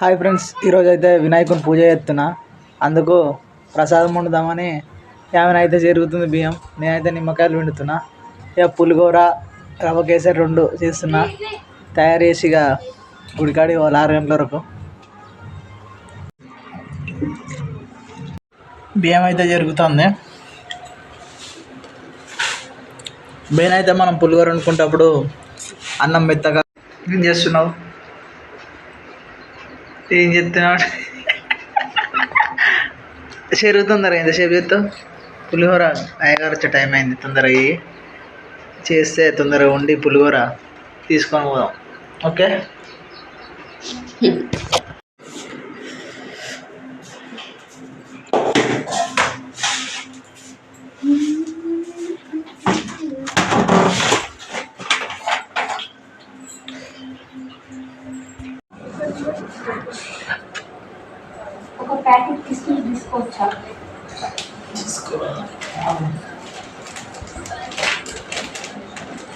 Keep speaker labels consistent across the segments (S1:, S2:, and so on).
S1: Hi friends ఈరోజు అయితే వినాయకుని పూజ చేస్తున్నా. అందుకు ప్రసాదం వండుదామని ఏమైనా అయితే జరుగుతుంది బియ్యం. నేనైతే నిమ్మకాయలు వండుతున్నా ఇక పులిహోర రవ్వ కేసరి రెండు చేస్తున్నా. తయారు చేసి ఇక గుడికాడి వాళ్ళు ఆరు గంటల వరకు. బియ్యం అయితే జరుగుతుంది. బియ్యం అయితే మనం పులిహోర వండుకుంటప్పుడు అన్నం మెత్తగా ఏం చేస్తున్నావు? ఏం చెప్తున్నాడు చెరువు తొందరగా ఎంతసేపు చెప్తావు పులిహోర అయ్యగారు వచ్చే టైం అయింది. తొందరగా చేస్తే తొందరగా ఉండి పులిహోర తీసుకొని పోదాం.
S2: Okay? Hmm.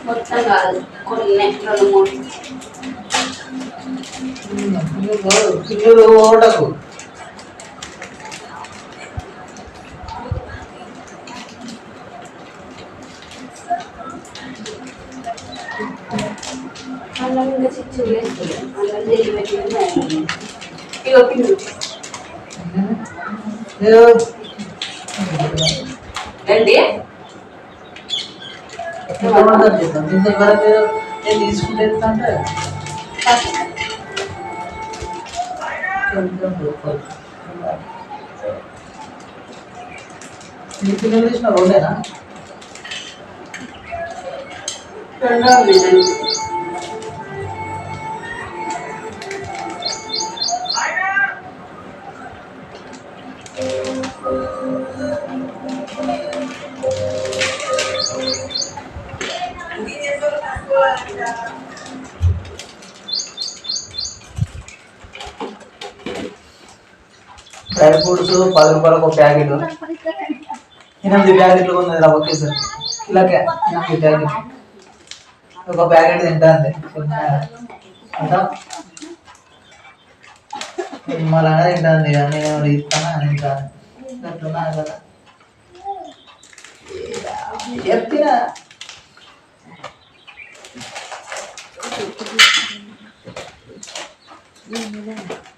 S2: మొత్తం కాదు కొన్ని రెండు మూడు
S1: పిల్లలు ఓటకు
S2: అల్లం ఇంకా చిచ్చు వేస్తుంది అల్లం జల్లి పెట్టి ఇగో పిండు రండి
S1: తీసుకుంటే అంటే నీ పిల్లలు తీసిన రోడేనా
S2: రెండో
S1: డ్రై ఫ్రూట్స్ పది రూపాయలకు ఒక ప్యాకెట్. ఎనిమిది ప్యాకెట్లు ఉన్నది రా ఓకే సార్. ఇలాగే ఎనిమిది ప్యాకెట్ ఒక ప్యాకెట్ తింటా అంతే. అంతా? మళ్ళీ తింటాను ఇక నేను ఇస్తానా? తింటాను అట్లున్నా కదా. చెప్తినా Yeah, yeah.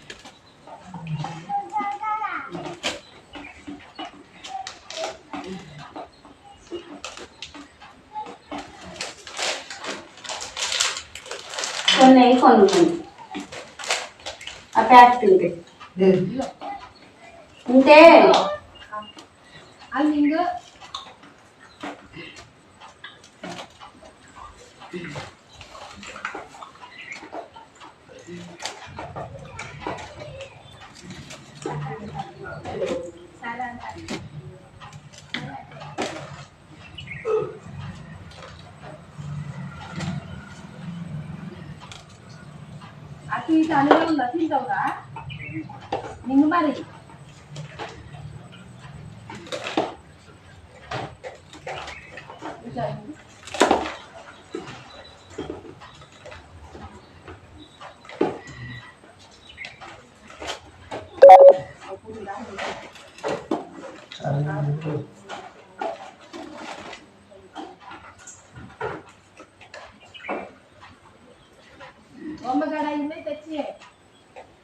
S2: కొన్ని కొన్ని ఉన్నాయి ఆ ప్యాకెట్ ఉంటాయి ఉంటే.
S1: ఇది.
S2: ఉంటే
S3: అటు అనుభవం ఉందా? తింటావురా నిన్ను మరి. బొమ్మగడ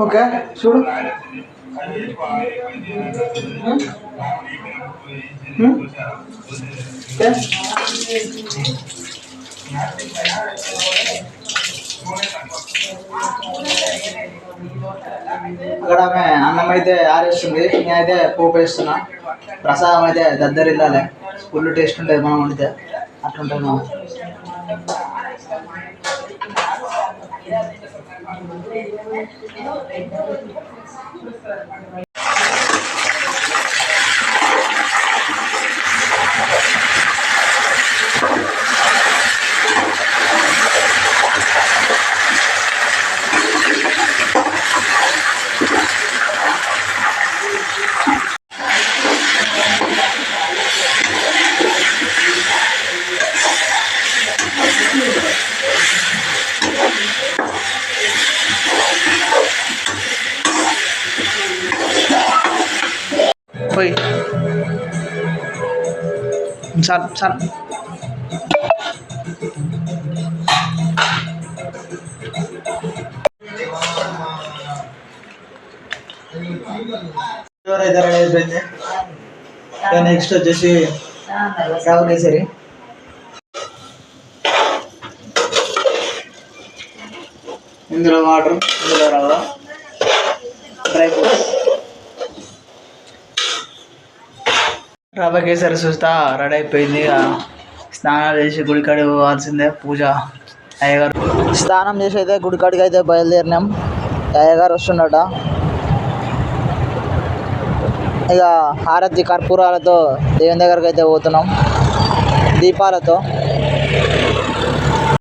S1: ఓకే చూడు. హ్మ్? ఓకే అక్కడ ఆమె అన్నం అయితే ఆరేస్తుంది నేనైతే పోపు వేస్తున్నా ప్రసాదం అయితే దద్దరిల్లాలి. ఫుల్ టేస్ట్ ఉంటుంది మనం వండితే. అట్లుంటుంది మనం పోయి చాలు చాలు. ఎవరైతే నెక్స్ట్ వచ్చేసి రవ్వ కేసరి ఇందులో వాటర్ ఇందులో రవ్వ డ్రై ఫ్రూట్స్. రవ్వ చూస్తా రెడీ అయిపోయింది. ఇక స్నానాలు చేసి గుడికాడి పోవాల్సిందే పూజ. అయ్యగారు స్నానం చేసి అయితే గుడికాడికి అయితే బయలుదేరినాం. అయ్యగారు వస్తుండట ఇక హారతి కర్పూరాలతో దేవుని దగ్గరికి అయితే పోతున్నాం. దీపాలతో.